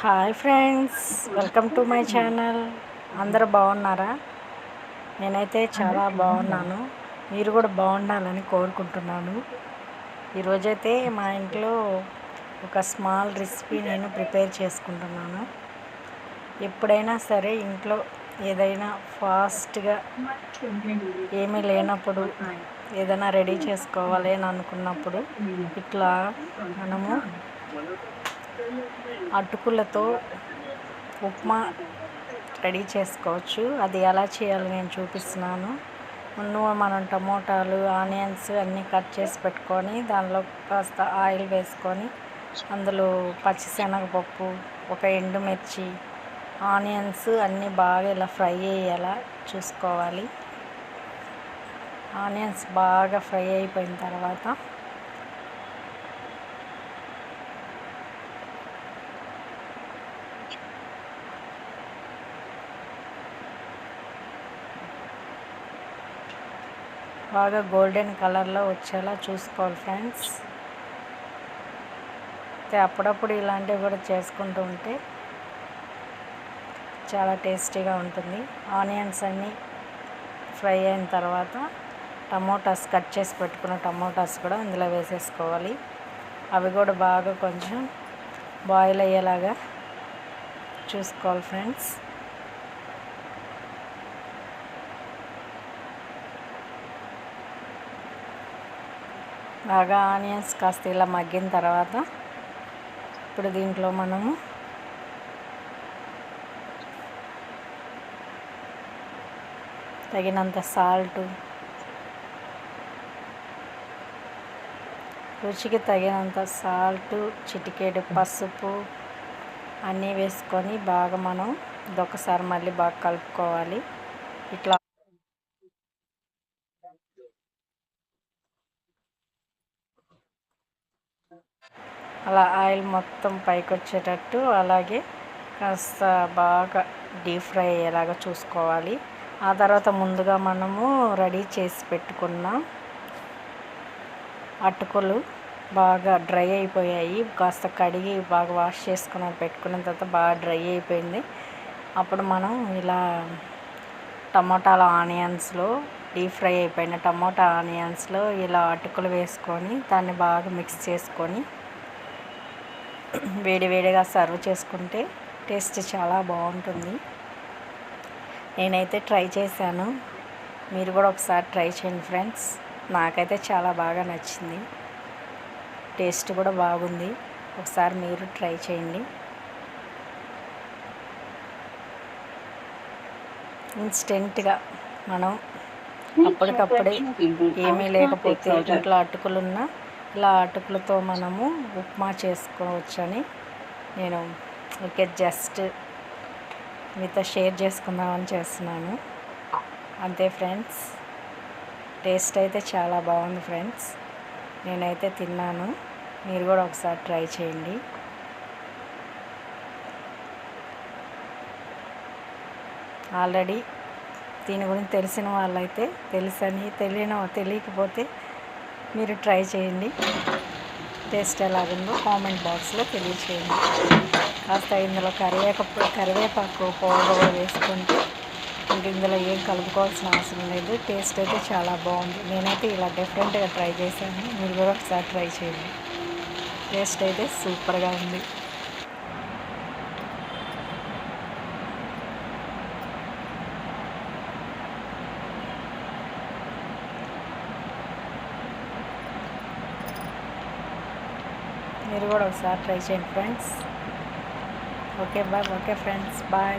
Hi friends welcome to my channel. అందరూ బాగున్నారా? నేనైతే చాలా బాగున్నాను. మీరు కూడా బాగుండాలని కోరుకుంటున్నాను. ఈరోజైతే మా ఇంట్లో ఒక స్మాల్ రెసిపీ నేను ప్రిపేర్ చేసుకుంటున్నాను. ఎప్పుడైనా సరే ఇంట్లో ఏదైనా ఫాస్ట్గా ఏమీ లేనప్పుడు ఏదైనా రెడీ చేసుకోవాలి అని అనుకున్నప్పుడు ఇట్లా మనము అటుకులతో ఉప్మా రెడీ చేసుకోవచ్చు. అది ఎలా చేయాలో నేను చూపిస్తున్నాను. ముందు మనం టమోటాలు ఆనియన్స్ అన్నీ కట్ చేసి పెట్టుకొని దానిలో కాస్త ఆయిల్ వేసుకొని అందులో పచ్చిశనగపప్పు ఒక ఎండుమిర్చి ఆనియన్స్ అన్నీ బాగా ఇలా ఫ్రై అయ్యేలా చూసుకోవాలి. ఆనియన్స్ బాగా ఫ్రై అయిపోయిన తర్వాత బాగా గోల్డెన్ కలర్లో వచ్చేలా చూసుకోవాలి ఫ్రెండ్స్. అయితే అప్పుడప్పుడు ఇలాంటివి కూడా చేసుకుంటూ ఉంటే చాలా టేస్టీగా ఉంటుంది. ఆనియన్స్ అన్నీ ఫ్రై అయిన తర్వాత టమోటాస్ కట్ చేసి పెట్టుకున్న టమోటాస్ కూడా ఇందులో వేసేసుకోవాలి. అవి కూడా బాగా కొంచెం బాయిల్ అయ్యేలాగా చూసుకోవాలి ఫ్రెండ్స్. బాగా ఆనియన్స్ కాస్త ఇలా మగ్గిన తర్వాత ఇప్పుడు దీంట్లో మనము తగినంత సాల్టు రుచికి తగినంత సాల్టు చిటికేడు పసుపు అన్నీ వేసుకొని బాగా మనం ఇదొకసారి మళ్ళీ బాగా కలుపుకోవాలి. ఇట్లా అలా ఆయిల్ మొత్తం పైకి వచ్చేటట్టు అలాగే కాస్త బాగా డీప్ ఫ్రై అయ్యేలాగా చూసుకోవాలి. ఆ తర్వాత ముందుగా మనము రెడీ చేసి పెట్టుకున్న అటుకులు బాగా డ్రై అయిపోయాయి. కాస్త కడిగి బాగా వాష్ చేసుకుని పెట్టుకున్న తర్వాత బాగా డ్రై అయిపోయింది. అప్పుడు మనం ఇలా టమాటాల ఆనియన్స్లో డీప్ ఫ్రై అయిపోయిన టమాటా ఆనియన్స్లో ఇలా అటుకులు వేసుకొని దాన్ని బాగా మిక్స్ చేసుకొని వేడివేడిగా సర్వ్ చేసుకుంటే టేస్ట్ చాలా బాగుంటుంది. నేనైతే ట్రై చేశాను. మీరు కూడా ఒకసారి ట్రై చేయండి ఫ్రెండ్స్. నాకైతే చాలా బాగా నచ్చింది. టేస్ట్ కూడా బాగుంది. ఒకసారి మీరు ట్రై చేయండి. ఇన్స్టెంట్గా మనం అప్పటికప్పుడే ఏమీ లేకపోతే ఇంట్లో అటుకులున్నా ఇలా అటుకులతో మనము ఉప్మా చేసుకోవచ్చని నేను ఓకే జస్ట్ మీతో షేర్ చేసుకుందామని చేస్తున్నాను. అంతే ఫ్రెండ్స్ టేస్ట్ అయితే చాలా బాగుంది ఫ్రెండ్స్. నేనైతే తిన్నాను. మీరు కూడా ఒకసారి ట్రై చేయండి. ఆల్రెడీ దీని గురించి తెలిసిన వాళ్ళైతే తెలుసని తెలియని తెలియకపోతే మీరు ట్రై చేయండి. టేస్ట్ ఎలాగుందో కామెంట్ బాక్స్లో తెలియచేయండి. కాస్త ఇందులో కరివేక కరివేపాకు పౌడర్ వేసుకుంటే ఇంకా ఇందులో ఏం కలుపుకోవాల్సిన అవసరం లేదు. టేస్ట్ అయితే చాలా బాగుంది. నేనైతే ఇలా డిఫరెంట్గా ట్రై చేశాను. మీరు కూడా ఒకసారి ట్రై చేయండి. టేస్ట్ అయితే సూపర్గా ఉంది. మీరు కూడా ఒకసారి ట్రై చేయండి friends. Okay bye okay friends. Bye.